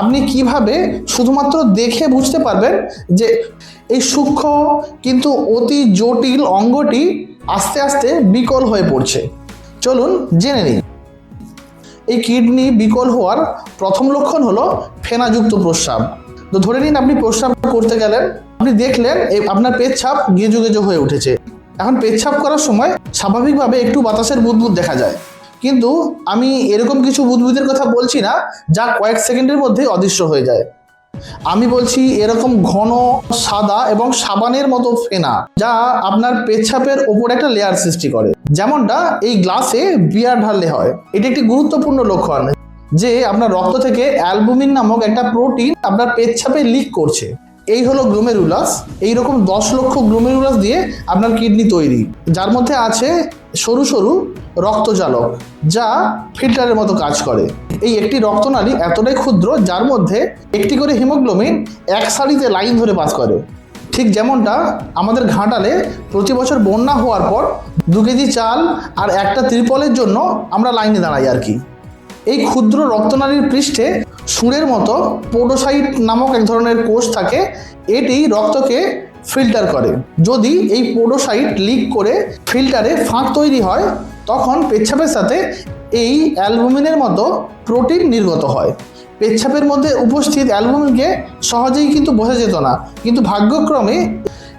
আপনি কীভাবে শুধুমাত্র দেখে বুঝতে পারবেন যে এই সূক্ষ্ম কিন্তু অতি জটিল অঙ্গটি আস্তে আস্তে বিকল হয়ে পড়ছে। চলুন জেনে নিই। এই কিডনি বিকল হওয়ার প্রথম লক্ষণ হলো ফেনাযুক্ত প্রস্রাব। তো ধরে নিন আপনি প্রস্রাব করতে গেলেন, আপনি দেখলেন আপনার পেচ্ছাপ গেজো গেজো হয়ে উঠেছে। এখন পেচ্ছাপ করার সময় স্বাভাবিকভাবে একটু বাতাসের বুদবুদ দেখা যায়। কিন্তু আমি এরকম কিছু বুদবুদের কথা বলছি না, যা কয়েক সেকেন্ডের মধ্যে অদৃশ্য হয়ে যায়। আমি বলছি এরকম ঘন, সাদা এবং সাবানের মতো ফেনা, যা আপনার পেচ্ছাপের ওপর একটা লেয়ার সৃষ্টি করে। যেমনটা এই গ্লাসে বিয়ার ঢাললে হয়। এটি একটি গুরুত্বপূর্ণ লক্ষণ, যে আপনার রক্ত থেকে অ্যালবুমিন নামক একটা প্রোটিন আপনার পেচ্ছাপে লিক করছে। এই হলো গ্লোমেরুলাস এইরকম দশ লক্ষ গ্লোমেরুলাস দিয়ে আপনার কিডনি তৈরি। যার মধ্যে আছে সরু সরু রক্তজালক, যা ফিল্টারের মতো কাজ করে। এই একটি রক্তনালী এতটাই ক্ষুদ্র, যার মধ্যে একটি করে হিমোগ্লোবিন এক সারিতে লাইন ধরে পাস করে। ঠিক যেমনটা আমাদের ঘাটালে প্রতি বছর বন্যা হওয়ার পর দু কেজি চাল আর একটা ত্রিপলের জন্য আমরা লাইনে দাঁড়াই আর কি। এই ক্ষুদ্র রক্তনালীর পৃষ্ঠে সুরের মতো পোডোসাইট নামক এক ধরনের কোষ থাকে, এটি রক্তকে ফিল্টার করে। যদি এই পোডোসাইট লিক করে ফিল্টারে ফাঁক তৈরি হয়, তখন পেচ্ছাপের সাথে এই অ্যালবুমিনের মতো প্রোটিন নির্গত হয়। পেচ্ছাপের মধ্যে উপস্থিত অ্যালবুমিনকে সহজেই কিন্তু বোঝা যেত না, কিন্তু ভাগ্যক্রমে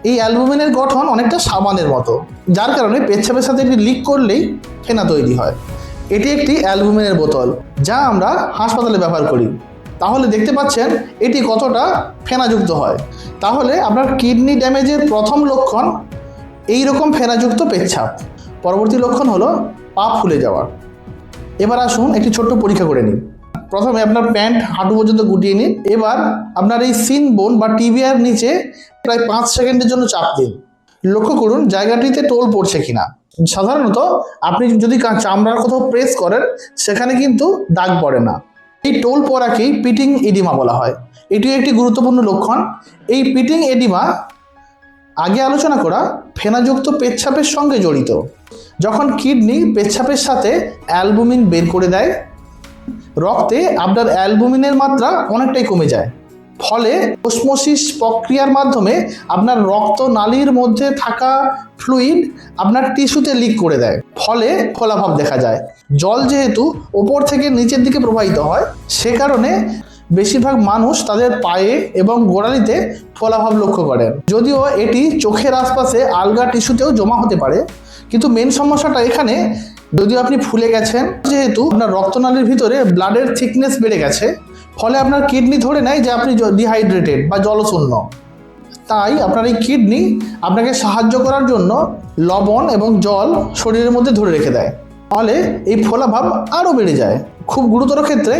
এই অ্যালবুমিনের গঠন অনেকটা সাবানের মতো, যার কারণে পেচ্ছাপের সাথে এটি লিক করলেই ফেনা তৈরি হয়। এটি একটি অ্যালবুমিনের বোতল, যা আমরা হাসপাতালে ব্যবহার করি। তাহলে দেখতে পাচ্ছেন, এটি কতটা ফেনাযুক্ত হয়। তাহলে আপনার কিডনি ড্যামেজের প্রথম লক্ষণ এই রকম ফেনাযুক্ত পেচ্ছাপ। পরবর্তী লক্ষণ হলো পা ফুলে যাওয়া। এবার আসুন একটি ছোট্ট পরীক্ষা করে নিন প্রথমে আপনার প্যান্ট হাঁটু পর্যন্ত গুটিয়ে নিন। এবার আপনার এই সিন বোন বা টিবিআর নিচে প্রায় পাঁচ সেকেন্ডের জন্য চাপ দিন। লক্ষ্য করুন, জায়গাটিতে টোল পড়ছে কিনা। সাধারণত আপনি যদি চামড়ার কোথাও প্রেস করেন, সেখানে কিন্তু দাগ পড়ে না। এই টোল পড়াকেই পিটিং এডিমা বলা হয়। এটি একটি গুরুত্বপূর্ণ লক্ষণ। এই পিটিং এডিমা আগে আলোচনা করা ফেনাযুক্ত পেচ্ছাপের সঙ্গে জড়িত। যখন কিডনি পেচ্ছাপের সাথে অ্যালবুমিন বের করে দেয়, রক্তে আপনার অ্যালবুমিনের মাত্রা অনেকটাই কমে যায়। ফলে ওসমোসিস প্রক্রিয়ার মাধ্যমে আপনার রক্ত নালীর মধ্যে থাকা ফ্লুইড আপনার টিস্যুতে লিক করে দেয়। ফলে ফলাভাব দেখা যায়। জল যেহেতু ওপর থেকে নিচের দিকে প্রবাহিত হয়, সে কারণে বেশিরভাগ মানুষ তাদের পায়ে এবং গোড়ালিতে ফলাভাব লক্ষ্য করেন যদিও এটি চোখের আশপাশে আলগা টিস্যুতেও জমা হতে পারে কিন্তু মেন সমস্যাটা এখানে, যদিও আপনি ফুলে গেছেন, যেহেতু আপনার রক্তনালীর ভিতরে ব্লাডের থিকনেস বেড়ে গেছে, ফলে আপনার কিডনি ধরে নেয় যে আপনি ডিহাইড্রেটেড বা জলশূন্য। তাই আপনার এই কিডনি আপনাকে সাহায্য করার জন্য লবণ এবং জল শরীরের মধ্যে ধরে রেখে দেয়। ফলে এই ফোলাভাব আরও বেড়ে যায়। খুব গুরুতর ক্ষেত্রে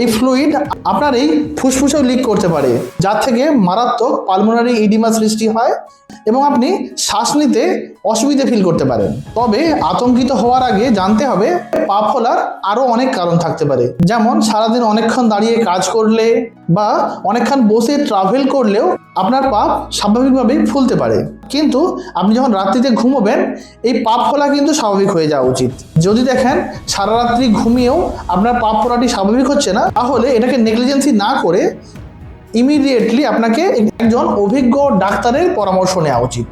এই ফ্লুইড আপনার এই ফুসফুসেও লিক করতে পারে, যার থেকে মারাত্মক পালমোনারি ইডিমা সৃষ্টি হয় এবং আপনি শ্বাস নিতে অসুবিধে ফিল করতে পারেন। তবে আতঙ্কিত হওয়ার আগে জানতে হবে পা ফোলার আরও অনেক কারণ থাকতে পারে। যেমন সারাদিন অনেকক্ষণ দাঁড়িয়ে কাজ করলে বা অনেকক্ষণ বসে ট্রাভেল করলেও আপনার পা স্বাভাবিকভাবেই ফুলতে পারে। কিন্তু আপনি যখন রাত্রিতে ঘুমোবেন, এই পাপ ফোলা কিন্তু স্বাভাবিক হয়ে যাওয়া উচিত। যদি দেখেন সারা রাত্রি ঘুমিয়েও আপনার পাপ ফোলাটি স্বাভাবিক হচ্ছে না, তাহলে এটাকে নেগলিজেন্সি না করে ইমিডিয়েটলি আপনাকে একজন অভিজ্ঞ ডাক্তারের পরামর্শ নেওয়া উচিত।